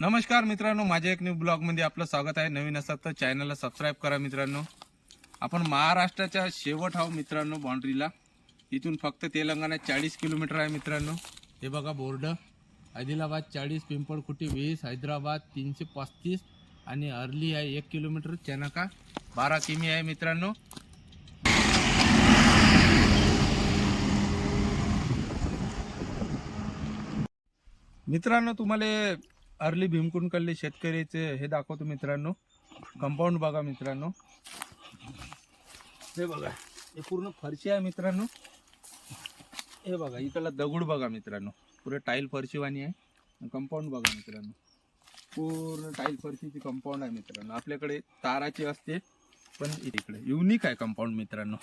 नमस्कार मित्रांनो माझ्या एक न्यू ब्लॉगमध्ये आपलं स्वागत आहे. नवीन असतात तर चॅनलला सबस्क्राईब करा मित्रांनो. आपण महाराष्ट्राच्या शेवट आहो मित्रांनो बाउंड्रीला इथून फक्त तेलंगणा चाळीस किलोमीटर आहे मित्रांनो. हे बघा बोर्ड आदिलाबाद चाळीस पिंपळखुटी वीस हैदराबाद तीनशे पस्तीस आणि अर्ली आहे एक किलोमीटर चनका बारा किमी आहे मित्रांनो. मित्रांनो तुम्हाला अर्ली भीमकुंडकडले शेतकरीचे हे दाखवतो मित्रांनो. कंपाऊंड बघा मित्रांनो. हे बघा हे पूर्ण फरशी आहे मित्रांनो. हे बघा इकडला दगड बघा मित्रांनो. पुरे टाईल फरशीवाणी आहे. कंपाऊंड बघा मित्रांनो. पूर्ण टाईल फरशीची कंपाऊंड आहे मित्रांनो. आपल्याकडे ताराची असते पण इकडे युनिक आहे कंपाऊंड मित्रांनो.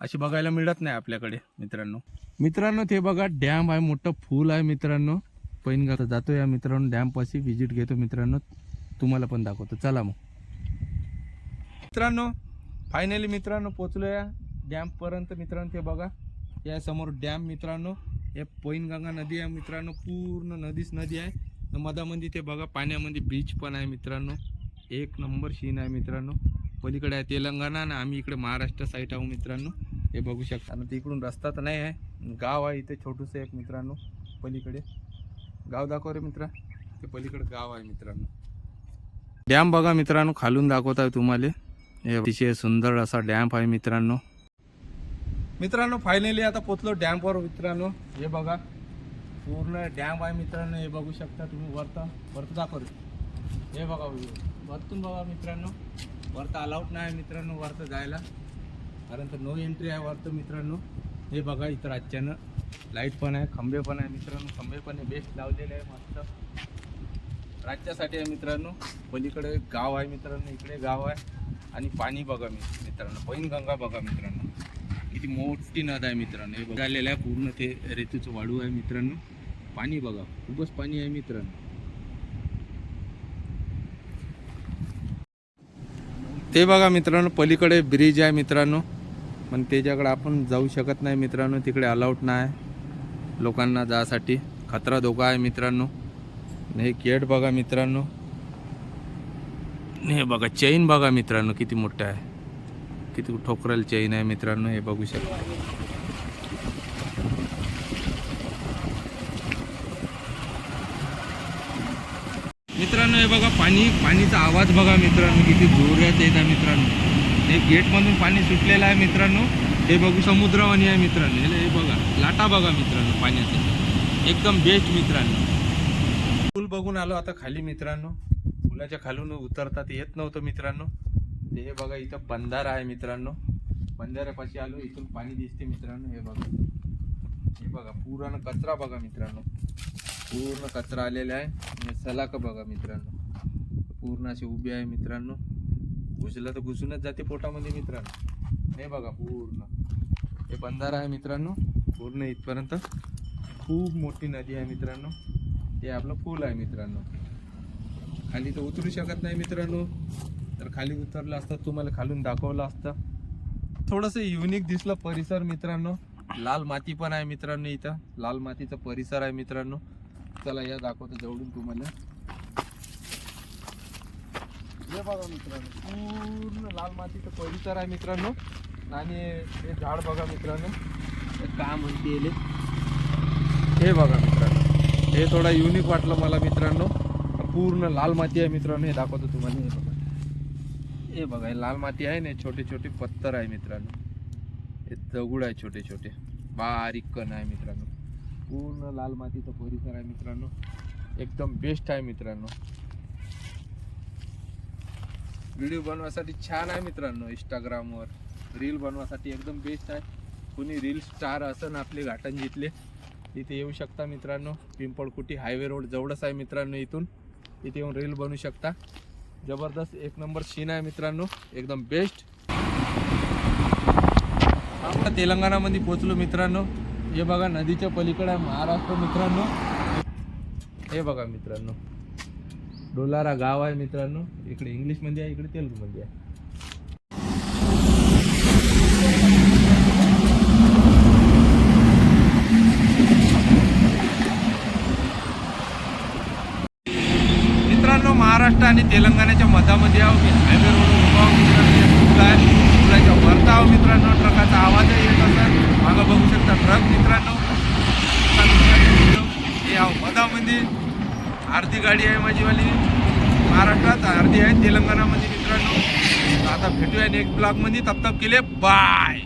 अशी बघायला मिळत नाही आपल्याकडे मित्रांनो. मित्रांनो ते बघा डॅम आहे मोठं फूल आहे मित्रांनो. पैनगाव जातो या मित्रांनो. डॅमपाशी व्हिजिट घेतो मित्रांनो. तुम्हाला पण दाखवतो. चला मग. मित्रांनो फायनली मित्रांनो पोचलो या डॅमपर्यंत मित्रांनो ते बघा. या समोर डॅम मित्रांनो. या पैनगंगा नदी आहे मित्रांनो. पूर्ण नदीच नदी आहे. मधामध्ये ते बघा पाण्यामध्ये बीच पण आहे मित्रांनो. एक नंबर सीन आहे मित्रांनो. पलीकडे आहे तेलंगणा आणि आम्ही इकडे महाराष्ट्र साईड आहो मित्रांनो. हे बघू शकता. ना तिकडून रस्ता तर नाही आहे. गाव आहे इथे छोटंसं एक मित्रांनो. पलीकडे. गाव दाखव रे मित्रा. ते पलीकडे गाव आहे मित्रांनो. डॅम बघा मित्रांनो खालून दाखवत आहे तुम्हाला. हे अतिशय सुंदर असा डॅम आहे मित्रांनो. मित्रांनो फायनली आता पोचलो डॅम्पवर मित्रांनो. हे बघा पूर्ण डॅम आहे मित्रांनो. हे बघू शकता तुम्ही वरता वरतं दाखव हे बघा वरतून बघा मित्रांनो. वरतं अलाउड नाही मित्रांनो वरतं जायला. कारण तर नो एंट्री आहे वरतं मित्रांनो. हे बघा इथं राज्यानं लाइट पण आहे खंबे पण आहे मित्रांनो. खंबे पण आहे बेस्ट लावलेले आहे मस्त. राज्यासाठी आहे मित्रांनो. पलीकडे गाव आहे मित्रांनो इकडे गाव आहे. आणि पाणी बघा मी मित्रांनो. पैनगंगा बघा मित्रांनो. किती मोठी नद आहे मित्रांनो. हे बघालेलं आहे पूर्ण ते रेतूचं वाळू आहे मित्रांनो. पाणी बघा खूपच पाणी आहे मित्रांनो. ते बघा मित्रांनो पलीकडे ब्रिज आहे मित्रांनो. पण त्याच्याकडे आपण जाऊ शकत नाही मित्रांनो तिकडे अलाउड नाही. लोकांना जासाठी खतरा धोका आहे मित्रांनो. हे गेट बघा मित्रांनो. हे बघा चैन बघा मित्रांनो किती मोठं आहे. किती ठोकरेल चैन आहे मित्रांनो हे बघू शकता. मित्रांनो हे बघा पाणी पाणीचा आवाज बघा मित्रांनो किती जोरात येत आहे मित्रांनो. हे गेटमधून पाणी सुटलेलं आहे मित्रांनो. हे बघू समुद्रवाणी आहे मित्रांनो. हे बघा लाटा बघा मित्रांनो पाण्याचे. एकदम बेस्ट मित्रांनो. पूल बघून आलो आता खाली मित्रांनो. पुलाच्या खालून उतरतात येत नव्हतं मित्रांनो. ते हे बघा इथं बंधारा आहे मित्रांनो. बंधाऱ्यापाशी आलो इथून पाणी दिसते मित्रांनो हे बघा. हे बघा पूर्ण कचरा बघा मित्रांनो. पूर्ण कचरा आलेला आहे. सलाख बघा मित्रांनो. पूर्ण असे उभे आहे मित्रांनो. घुसला तर घुसूनच जाते पोटामध्ये मित्रांनो. हे बघा पूर्ण. हे बंधारा आहे मित्रांनो. पूर्ण इथपर्यंत खूप मोठी नदी आहे मित्रांनो. हे आपलं पूल आहे मित्रांनो. खाली तर उतरू शकत नाही मित्रांनो. तर खाली उतरलं असतं तुम्हाला खालून दाखवलं असतं. थोडंसं युनिक दिसलं परिसर मित्रांनो. लाल माती पण आहे मित्रांनो इथं. लाल मातीचा परिसर आहे मित्रांनो. चला या दाखवतो जवळून तुम्हाला. हे बघा मित्रांनो पूर्ण लाल मातीचं परिसर आहे मित्रांनो. आणि हे झाड बघा मित्रांनो हे का म्हणते येले हे बघा मित्रांनो हे थोडा युनिक वाटलं मला मित्रांनो. पूर्ण लाल माती आहे मित्रांनो हे दाखवतो तुम्हाला. हे बघा. हे बघा हे लाल माती आहे ना छोटे छोटे पत्थर आहे मित्रांनो. हे दगड आहे छोटे छोटे. बारीक कण आहे मित्रांनो. पूर्ण लाल मातीचा परिसर आहे मित्रांनो. एकदम बेस्ट आहे मित्रांनो. व्हिडिओ बनवायसाठी छान आहे मित्रांनो इंस्टाग्रामवर रील बनवासाठी एकदम बेस्ट आहे. कुणी रील स्टार असं आपले घाटंजीतले इथे येऊ शकता मित्रांनो. पिंपळकुटी हायवे रोड जवळच आहे मित्रांनो इथून. इथे येऊन रील बनवू शकता. जबरदस्त एक नंबर सीन आहे मित्रांनो. एकदम बेस्ट आता तेलंगणामध्ये पोचलो मित्रांनो. हे बघा नदीच्या पलीकडे आहे महाराष्ट्र मित्रांनो. हे बघा मित्रांनो. डोलारा गाव आहे मित्रांनो. इकडे इंग्लिशमध्ये आहे इकडे तेलुगूमध्ये आहे. मित्रांनो महाराष्ट्र आणि तेलंगणाच्या मधामध्ये आहो मी हायवे रोड उभा मित्रांनो. आहे. पुलाच्या वरता आहो मित्रांनो. ट्रकाचा आवाजही येत असत मागं बघू शकता ट्रक मित्रांनो. हे आहो मधामध्ये. अर्धी गाडी आहे माझीवाली. महाराष्ट्रात अर्धी आहे तेलंगणामध्ये मित्रांनो. आता भेटूया नेक्स्ट ब्लॉगमध्ये तप तप केले बाय